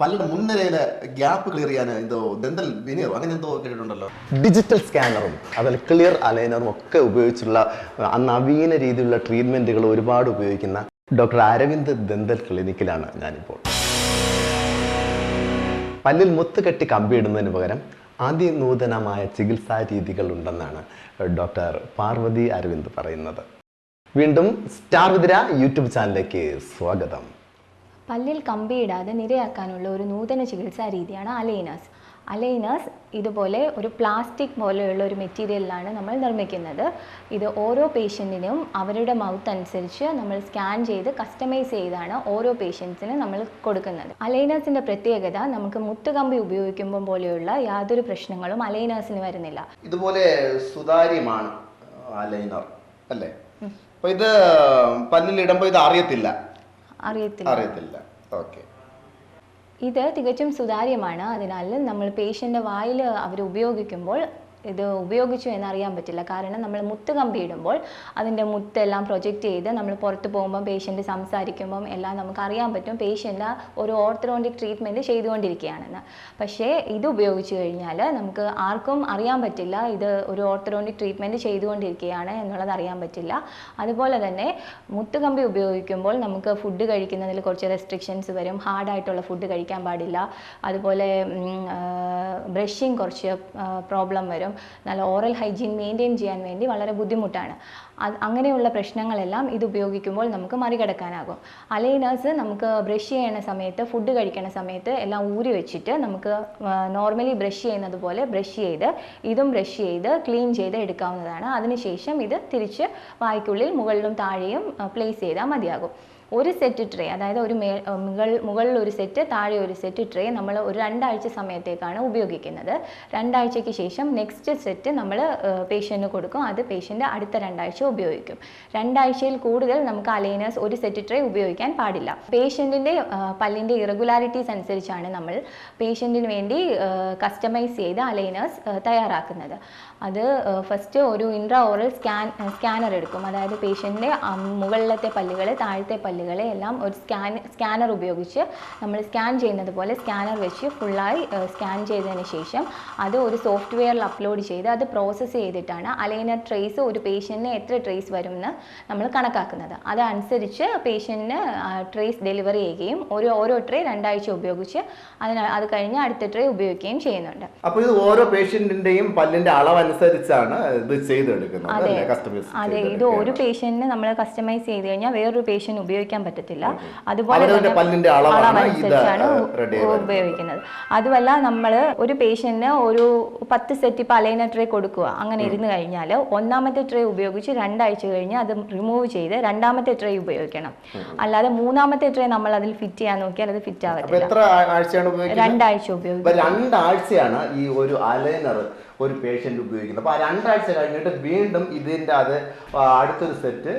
പല്ലിന്റെ മുൻനിരയിലെ gap clear ചെയ്യാൻ എന്തോ ദന്തൽ അങ്ങനെ എന്തോ കേട്ടിട്ടുണ്ടല്ലോ. ഡിജിറ്റൽ സ്കാനറും അതുപോലെ ക്ലിയർ അലൈനറും ഒക്കെ ഉപയോഗിച്ചുള്ള നവീന രീതിയിലുള്ള ട്രീറ്റ്മെന്റുകൾ ഒരുപാട് ഉപയോഗിക്കുന്ന ഡോക്ടർ അരവിന്ദ് ദന്തൽ ക്ലിനിക്കിലാണ് ഞാനിപ്പോൾ. പല്ലിൽ മുത്തുകെട്ടി കമ്പിയിടുന്നതിന് പകരം അതിനൂതനമായ ചികിത്സാ രീതികൾ ഉണ്ടെന്നാണ് ഡോക്ടർ പാർവതി അരവിന്ദ് പറയുന്നത്. വീണ്ടും സ്റ്റാർ വിതിര യൂട്യൂബ് ചാനലിലേക്ക് സ്വാഗതം. പല്ലിൽ കമ്പിയിടാതെ നിരയാക്കാനുള്ള ഒരു നൂതന ചികിത്സാ രീതിയാണ് അലൈനസ്. അലൈനസ് ഇതുപോലെ ഒരു പ്ലാസ്റ്റിക് പോലെയുള്ള ഒരു മെറ്റീരിയലിലാണ് നമ്മൾ നിർമ്മിക്കുന്നത്. ഇത് ഓരോ പേഷ്യന്റിനും അവരുടെ മൗത്ത് അനുസരിച്ച് നമ്മൾ സ്കാൻ ചെയ്ത് കസ്റ്റമൈസ് ചെയ്താണ് ഓരോ പേഷ്യൻസിന് നമ്മൾ കൊടുക്കുന്നത്. അലൈനസിന്റെ പ്രത്യേകത നമുക്ക് മുത്തുകമ്പി ഉപയോഗിക്കുമ്പോൾ പോലെയുള്ള യാതൊരു പ്രശ്നങ്ങളും അലൈനസിന് വരുന്നില്ല. ഇതുപോലെ സുതാര്യമാണ് അലൈനർ അല്ലേ? അപ്പോൾ ഇത് പല്ലിൽ ഇടുമ്പോൾ ഇത് അറിയത്തില്ല. അറിയത്തില്ല. അറിയത്തില്ല. ഓക്കെ. ഇത് തികച്ചും സുതാര്യമാണ്. അതിനാൽ നമ്മൾ പേഷ്യന്റെ വായിൽ അവർ ഉപയോഗിക്കുമ്പോൾ ഇത് ഉപയോഗിച്ചു എന്നറിയാൻ പറ്റില്ല. കാരണം നമ്മൾ മുത്ത് കമ്പി ഇടുമ്പോൾ അതിന്റെ മുത്തെല്ലാം പ്രൊജക്റ്റ് ചെയ്ത് നമ്മൾ പുറത്ത് പോകുമ്പോൾ പേഷ്യന്റ് സംസാരിക്കുമ്പം എല്ലാം നമുക്ക് അറിയാൻ പറ്റും പേഷ്യന്റ് ഒരു ഓർത്തഡോണ്ടിക് ട്രീറ്റ്മെന്റ് ചെയ്തുകൊണ്ടിരിക്കുകയാണെന്ന്. പക്ഷേ ഇത് ഉപയോഗിച്ച് കഴിഞ്ഞാൽ നമുക്ക് ആർക്കും അറിയാൻ പറ്റില്ല ഇത് ഒരു ഓർത്തഡോണ്ടിക് ട്രീറ്റ്മെന്റ് ചെയ്തുകൊണ്ടിരിക്കുകയാണ് എന്നുള്ളത് അറിയാൻ പറ്റില്ല. അതുപോലെ തന്നെ മുത്തുകമ്പി ഉപയോഗിക്കുമ്പോൾ നമുക്ക് ഫുഡ് കഴിക്കുന്നതിൽ കുറച്ച് റെസ്ട്രിക്ഷൻസ് വരും. ഹാർഡായിട്ടുള്ള ഫുഡ് കഴിക്കാൻ പാടില്ല. അതുപോലെ ബ്രഷിങ് കുറച്ച് പ്രോബ്ലം വരും. നല്ല ഓറൽ ഹൈജീൻ മെയിന്റെയിൻ ചെയ്യാൻ വേണ്ടി വളരെ ബുദ്ധിമുട്ടാണ്. അങ്ങനെയുള്ള പ്രശ്നങ്ങളെല്ലാം ഇത് ഉപയോഗിക്കുമ്പോൾ നമുക്ക് മറികടക്കാനാകും. അലൈനേഴ്സ് നമുക്ക് ബ്രഷ് ചെയ്യുന്ന സമയത്ത് ഫുഡ് കഴിക്കുന്ന സമയത്ത് എല്ലാം ഊരി വെച്ചിട്ട് നമുക്ക് നോർമലി ബ്രഷ് ചെയ്യുന്നത് പോലെ ബ്രഷ് ചെയ്ത് ഇതും ബ്രഷ് ചെയ്ത് ക്ലീൻ ചെയ്ത് എടുക്കാവുന്നതാണ്. അതിനുശേഷം ഇത് തിരിച്ച് വായ്ക്കുള്ളിൽ മുകളിലും താഴെയും പ്ലേസ് ചെയ്താൽ മതിയാകും. ഒരു സെറ്റ് ട്രേ അതായത് ഒരു മേ മുകൾ മുകളിൽ ഒരു സെറ്റ് താഴെ ഒരു സെറ്റ് ട്രേ നമ്മൾ ഒരു രണ്ടാഴ്ച സമയത്തേക്കാണ് ഉപയോഗിക്കുന്നത്. രണ്ടാഴ്ചയ്ക്ക് ശേഷം നെക്സ്റ്റ് സെറ്റ് നമ്മൾ പേഷ്യന്റിന് കൊടുക്കും. അത് പേഷ്യന്റ് അടുത്ത രണ്ടാഴ്ച ഉപയോഗിക്കും. രണ്ടാഴ്ചയിൽ കൂടുതൽ നമുക്ക് അലൈനേഴ്സ് ഒരു സെറ്റ് ട്രേ ഉപയോഗിക്കാൻ പാടില്ല. പേഷ്യന്റിന്റെ പല്ലിന്റെ ഇറഗുലാരിറ്റീസ് അനുസരിച്ചാണ് നമ്മൾ പേഷ്യന്റിന് വേണ്ടി കസ്റ്റമൈസ് ചെയ്ത് അലൈനേഴ്സ് തയ്യാറാക്കുന്നത്. അത് ഫസ്റ്റ് ഒരു ഇൻട്രാ ഓറൽ സ്കാൻ സ്കാനർ എടുക്കും. അതായത് പേഷ്യന്റെ മുകളിലത്തെ പല്ലുകൾ താഴത്തെ പല്ലുകളെ എല്ലാം ഒരു സ്കാൻ സ്കാനർ ഉപയോഗിച്ച് നമ്മൾ സ്കാൻ ചെയ്യുന്നത് പോലെ സ്കാനർ വെച്ച് ഫുള്ളായി സ്കാൻ ചെയ്തതിന് ശേഷം അത് ഒരു സോഫ്റ്റ്വെയറിൽ അപ്ലോഡ് ചെയ്ത് അത് പ്രോസസ്സ് ചെയ്തിട്ടാണ് അലൈനർ ട്രേസ് ഒരു പേഷ്യന്റിന് എത്ര ട്രേസ് വരുമെന്ന് നമ്മൾ കണക്കാക്കുന്നത്. അതനുസരിച്ച് പേഷ്യന്റിന് ട്രേസ് ഡെലിവറി ചെയ്യുകയും ഒരു ഓരോ ട്രേ രണ്ടാഴ്ച ഉപയോഗിച്ച് അതിന് അത് കഴിഞ്ഞ് അടുത്ത ട്രേ ഉപയോഗിക്കുകയും ചെയ്യുന്നുണ്ട്. അപ്പോൾ ഇത് ഓരോ പേഷ്യന്റിന്റെയും പല്ലിന്റെ അളവനുസരിച്ചാണ് ഇത് ചെയ്തെടുക്കുന്നത് അതെ. അതെ. ഇത് ഒരു പേഷ്യന്റിന് നമ്മൾ കസ്റ്റമൈസ് ചെയ്ത് കഴിഞ്ഞാൽ വേറൊരു പേഷ്യന്റ് ഉപയോഗിക്കാൻ പറ്റത്തില്ല. അതുപോലെ തന്നെ അളവനുസരിച്ചാണ് ഉപയോഗിക്കുന്നത്. അതുമല്ല നമ്മൾ ഒരു പേഷ്യന്റിന് ഒരു പത്ത് സെറ്റ് ഇപ്പം അലൈന ട്രേ കൊടുക്കുക. അങ്ങനെ ഇരുന്ന് കഴിഞ്ഞാൽ ഒന്നാമത്തെ ട്രേ ഉപയോഗിച്ച് രണ്ടാഴ്ച കഴിഞ്ഞ് അത് റിമൂവ് ചെയ്ത് രണ്ടാമത്തെ ട്രേ ഉപയോഗിക്കണം. അല്ലാതെ മൂന്നാമത്തെ ട്രേ നമ്മൾ അതിൽ ഫിറ്റ് ചെയ്യാൻ നോക്കിയാൽ അത് ഫിറ്റ് ആവത്തില്ല. രണ്ടാഴ്ച ഉപയോഗിക്കും രണ്ടാഴ്ചയാണ് ഈ ഒരു അലൈനർ ഒരു പേഷ്യന്റ് ഉപയോഗിക്കുന്നത് അപ്പോൾ ആ രണ്ടാഴ്ച കഴിഞ്ഞിട്ട് വീണ്ടും ഇതിന്റെ അത് അടുത്തൊരു സെറ്റ്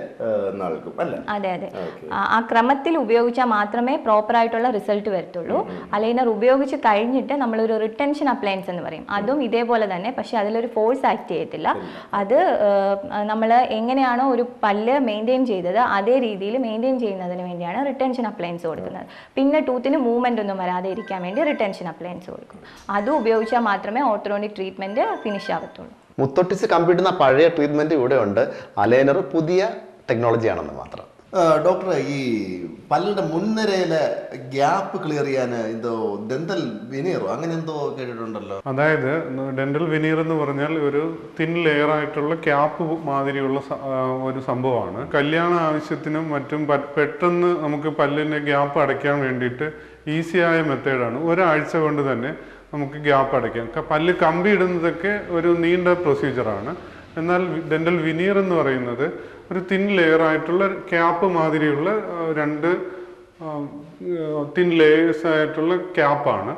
നൽകും അല്ലേ? അതെ അതെ. ആ ആ ക്രമത്തിൽ ഉപയോഗിച്ചാൽ മാത്രമേ പ്രോപ്പർ ആയിട്ടുള്ള റിസൾട്ട് വരത്തുള്ളൂ. അലൈനർ ഉപയോഗിച്ച് കഴിഞ്ഞിട്ട് നമ്മളൊരു റിട്ടൻഷൻ അപ്ലയൻസ് എന്ന് പറയും. അതും ഇതേപോലെ തന്നെ പക്ഷെ അതിലൊരു ഫോഴ്സ് ആക്ട് ചെയ്യത്തില്ല. അത് നമ്മൾ എങ്ങനെയാണോ ഒരു പല്ല് മെയിന്റെയിൻ ചെയ്തത് അതേ രീതിയിൽ മെയിന്റെയിൻ ചെയ്യുന്നതിന് വേണ്ടിയാണ് റിട്ടൻഷൻ അപ്ലയൻസ് കൊടുക്കുന്നത്. പിന്നെ ടൂത്തിന് മൂവ്മെന്റ് ഒന്നും വരാതെ ഇരിക്കാൻ വേണ്ടി റിട്ടൻഷൻ അപ്ലയൻസ് കൊടുക്കും. അത് ഉപയോഗിച്ചാൽ മാത്രമേ ഓർത്തോണിക് ട്രീറ്റ്മെന്റ് ഫിനിഷ് ആവത്തുള്ളൂ. മുത്തൊട്ടിച്ച് കമ്പ്യൂട്ട് ചെയ്യുന്ന പഴയ ട്രീറ്റ്മെന്റ് ഇവിടെ ഉണ്ട്. അലൈനർ പുതിയ ടെക്നോളജി ടെക്നോളജിയാണെന്ന് മാത്രം. ഡോക്ടർ ഈ പല്ലിന്റെ മുൻനിരയിലെ ഗ്യാപ്പ് ക്ലിയർ ചെയ്യാൻ എന്തോ ഡെന്റൽ വിനീറോ അങ്ങനെ എന്തോ കേട്ടിട്ടുണ്ടല്ലോ. അതായത് ഡെന്റൽ വിനീർ എന്ന് പറഞ്ഞാൽ ഒരു തിൻ ലെയർ ആയിട്ടുള്ള ക്യാപ്പ് മാതിരിയുള്ള ഒരു സംഭവമാണ്. കല്യാണ ആവശ്യത്തിനും മറ്റും പെട്ടെന്ന് നമുക്ക് പല്ലിന്റെ ഗ്യാപ്പ് അടയ്ക്കാൻ വേണ്ടിയിട്ട് ഈസിയായ മെത്തേഡാണ് ഒരാഴ്ച കൊണ്ട് തന്നെ നമുക്ക് ഗ്യാപ്പ് അടയ്ക്കാം. പല്ല് കമ്പി ഇടുന്നതൊക്കെ ഒരു നീണ്ട പ്രൊസീജിയറാണ്. എന്നാൽ ഡെന്റൽ വിനീർ എന്ന് പറയുന്നത് ഒരു തിൻ ലെയർ ആയിട്ടുള്ള ക്യാപ്പ് മാതിരിയുള്ള രണ്ട് തിൻ ലേയേഴ്സ് ആയിട്ടുള്ള ക്യാപ്പാണ്.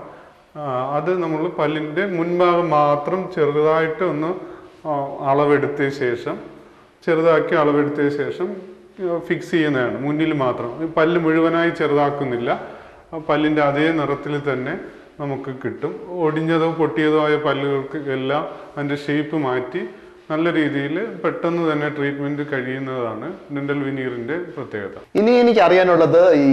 അത് നമ്മൾ പല്ലിന്റെ മുൻഭാഗം മാത്രം ചെറുതായിട്ട് ഒന്ന് അളവെടുത്തിയ അളവെടുത്ത ശേഷം ചെറുതാക്കി അളവെടുത്ത ശേഷം ഫിക്സ് ചെയ്യുന്നതാണ്. മുന്നിൽ മാത്രം. പല്ല് മുഴുവനായി ചെറുതാക്കുന്നില്ല. പല്ലിന്റെ അതേ നിറത്തിൽ തന്നെ നമുക്ക് കിട്ടും. ഒടിഞ്ഞതോ പൊട്ടിയതോ ആയ പല്ലുകൾക്ക് എല്ലാം അതിന്റെ ഷേപ്പ് മാറ്റി നല്ല രീതിയിൽ പെട്ടെന്ന് തന്നെ ട്രീറ്റ്മെന്റ് കഴിയുന്നതാണ് ഡെന്റൽ വിനീറിന്റെ പ്രത്യേകത. ഇനി എനിക്ക് അറിയാനുള്ളത് ഈ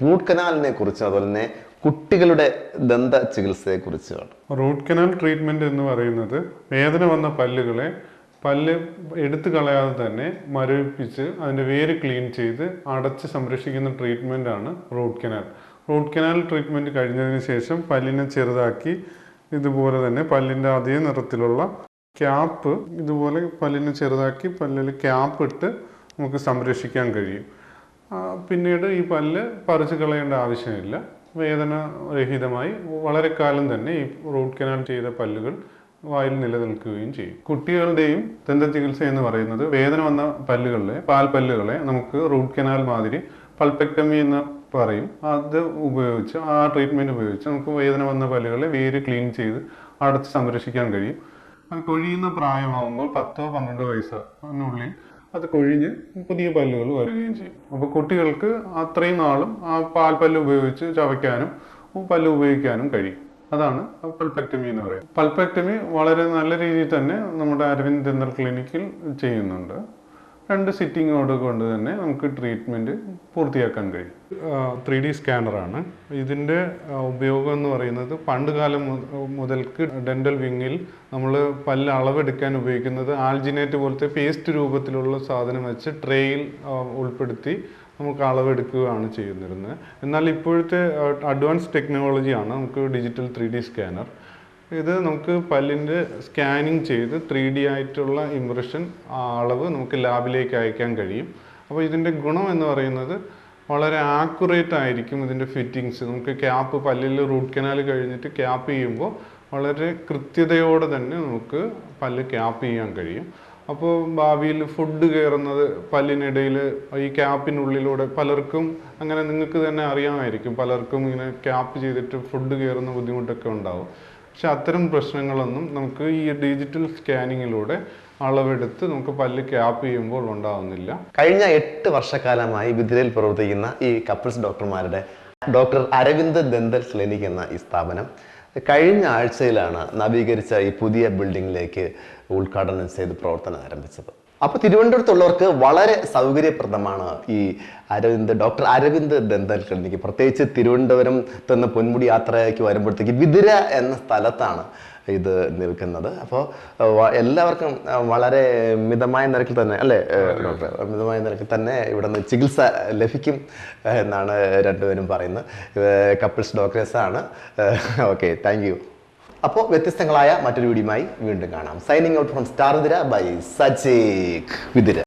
റൂട്ട് കനാലിനെ കുറിച്ച് അതുപോലെ തന്നെ കുട്ടികളുടെ ദന്ത ചികിത്സയെ കുറിച്ചാണ്. റൂട്ട് കനാൽ ട്രീറ്റ്മെന്റ് എന്ന് പറയുന്നത് വേദന വന്ന പല്ലുകളെ പല്ല് എടുത്തു കളയാതെ തന്നെ മരവിപ്പിച്ച് അതിന്റെ വേര് ക്ലീൻ ചെയ്ത് അടച്ച് സംരക്ഷിക്കുന്ന ട്രീറ്റ്മെന്റാണ് ആണ് root canal root canal treatment കഴിഞ്ഞതിന് ശേഷം പല്ലിനെ ചെറുതാക്കി ഇതുപോലെ തന്നെ പല്ലിന്റെ അതേ നിറത്തിലുള്ള ക്യാപ്പ് ഇതുപോലെ പല്ലിനെ ചെറുതാക്കി പല്ലിൽ ക്യാപ്പ് ഇട്ട് നമുക്ക് സംരക്ഷിക്കാൻ കഴിയും. പിന്നീട് ഈ പല്ല് പറിച്ചു കളയേണ്ട ആവശ്യമില്ല. വേദന രഹിതമായി വളരെ കാലം തന്നെ ഈ റൂട്ട് കനാൽ ചെയ്ത പല്ലുകൾ വായിൽ നിലനിൽക്കുകയും ചെയ്യും. കുട്ടികളുടെയും ദന്ത ചികിത്സ എന്ന് പറയുന്നത് വേദന വന്ന പല്ലുകളിലെ പാൽ പല്ലുകളെ നമുക്ക് റൂട്ട് കനാൽ മാതിരി പൾപെക്ടമി എന്ന് പറയും. അത് ഉപയോഗിച്ച് ആ ട്രീറ്റ്മെന്റ് ഉപയോഗിച്ച് നമുക്ക് വേദന വന്ന പല്ലുകളെ വേര് ക്ലീൻ ചെയ്ത് അടച്ച് സംരക്ഷിക്കാൻ കഴിയും. അത് കൊഴിയുന്ന പ്രായമാകുമ്പോൾ പത്തോ പന്ത്രണ്ടോ വയസ്സിനുള്ളിൽ അത് കൊഴിഞ്ഞ് പുതിയ പല്ലുകൾ വരികയും ചെയ്യും. അപ്പോൾ കുട്ടികൾക്ക് അത്രയും നാളും ആ പാൽപ്പല്ല് ഉപയോഗിച്ച് ചവയ്ക്കാനും പല്ല് ഉപയോഗിക്കാനും കഴിയും. അതാണ് പൽപെക്ടമി എന്ന് പറയുന്നത്. പൽപെക്ടമി വളരെ നല്ല രീതിയിൽ തന്നെ നമ്മുടെ അരവിന്ദ് ദന്തൽ ക്ലിനിക്കിൽ ചെയ്യുന്നുണ്ട്. രണ്ട് സിറ്റിങ്ങോട് കൊണ്ട് തന്നെ നമുക്ക് ട്രീറ്റ്മെന്റ് പൂർത്തിയാക്കാൻ കഴിയും. ത്രീ ഡി സ്കാനറാണ്. ഇതിന്റെ ഉപയോഗം എന്ന് പറയുന്നത് പണ്ട് കാലം മുതൽക്ക് ഡെന്റൽ വിങ്ങിൽ നമ്മൾ പല്ല് അളവെടുക്കാൻ ഉപയോഗിക്കുന്നത് ആൽജിനേറ്റ് പോലത്തെ പേസ്റ്റ് രൂപത്തിലുള്ള സാധനം വെച്ച് ട്രേയിൽ ഉൾപ്പെടുത്തി നമുക്ക് അളവെടുക്കുകയാണ് ചെയ്യുന്നിരുന്നത്. എന്നാൽ ഇപ്പോഴത്തെ അഡ്വാൻസ് ടെക്നോളജിയാണ് നമുക്ക് ഡിജിറ്റൽ ത്രീ ഡി സ്കാനർ. ഇത് നമുക്ക് പല്ലിന്റെ സ്കാനിങ് ചെയ്ത് ത്രീ ഡി ആയിട്ടുള്ള ഇംപ്രഷൻ അളവ് നമുക്ക് ലാബിലേക്ക് അയക്കാൻ കഴിയും. അപ്പോൾ ഇതിന്റെ ഗുണം എന്ന് പറയുന്നത് വളരെ ആക്യുറേറ്റ് ആയിരിക്കും ഇതിന്റെ ഫിറ്റിങ്സ് നമുക്ക് ക്യാപ്പ് പല്ലിൽ റൂട്ട് കനാൽ കഴിഞ്ഞിട്ട് ക്യാപ്പ് ചെയ്യുമ്പോൾ വളരെ കൃത്യതയോടെ തന്നെ നമുക്ക് പല്ല് ക്യാപ്പ് ചെയ്യാൻ കഴിയും. അപ്പോൾ ഭാവിയിൽ ഫുഡ് കയറുന്നത് പല്ലിനിടയിൽ ഈ ക്യാപ്പിനുള്ളിലൂടെ പലർക്കും അങ്ങനെ നിങ്ങൾക്ക് തന്നെ അറിയാമായിരിക്കും. പലർക്കും ഇങ്ങനെ ക്യാപ്പ് ചെയ്തിട്ട് ഫുഡ് കയറുന്ന ബുദ്ധിമുട്ടൊക്കെ ഉണ്ടാവും. പക്ഷെ അത്തരം പ്രശ്നങ്ങളൊന്നും നമുക്ക് ഈ ഡിജിറ്റൽ സ്കാനിങ്ങിലൂടെ അളവെടുത്ത് നമുക്ക് പല്ല് ക്യാപ്പ് ചെയ്യുമ്പോൾ ഉണ്ടാവുന്നില്ല. കഴിഞ്ഞ എട്ട് വർഷക്കാലമായി വിദ്യയിൽ പ്രവർത്തിക്കുന്ന ഈ കപ്പിൾസ് ഡോക്ടർമാരുടെ ഡോക്ടർ അരവിന്ദ് ദന്തൽ ക്ലിനിക് എന്ന ഈ സ്ഥാപനം കഴിഞ്ഞ ആഴ്ചയിലാണ് നവീകരിച്ച ഈ പുതിയ ബിൽഡിങ്ങിലേക്ക് ഉദ്ഘാടനം ചെയ്ത് പ്രവർത്തനം ആരംഭിച്ചത്. അപ്പോൾ തിരുവനന്തപുരത്തുള്ളവർക്ക് വളരെ സൗകര്യപ്രദമാണ് ഈ Aravind doctor Aravind dental clinic. പ്രത്യേകിച്ച് തിരുവനന്തപുരം തന്ന പൊന്മുടി യാത്രയ്ക്ക് വരുമ്പോഴത്തേക്ക് വിതിര എന്ന സ്ഥലത്താണ് ഇത് നിൽക്കുന്നത്. അപ്പോൾ എല്ലാവർക്കും വളരെ മിതമായ നിരക്കിൽ തന്നെ അല്ലേ ഡോക്ടർ? മിതമായ നിരക്കിൽ തന്നെ ഇവിടെ നിന്ന് ചികിത്സ ലഭിക്കും എന്നാണ് രണ്ടുപേരും പറയുന്നത്. കപ്പിൾസ് ഡോക്ടേഴ്സാണ്. Okay thank you. അപ്പോൾ വ്യത്യസ്തങ്ങളായ മറ്റൊരു വീഡിയോയുമായി വീണ്ടും കാണാം. സൈനിങ് ഔട്ട് ഫ്രം സ്റ്റാർ വിതിര ബൈ സജേഖ് വിതിര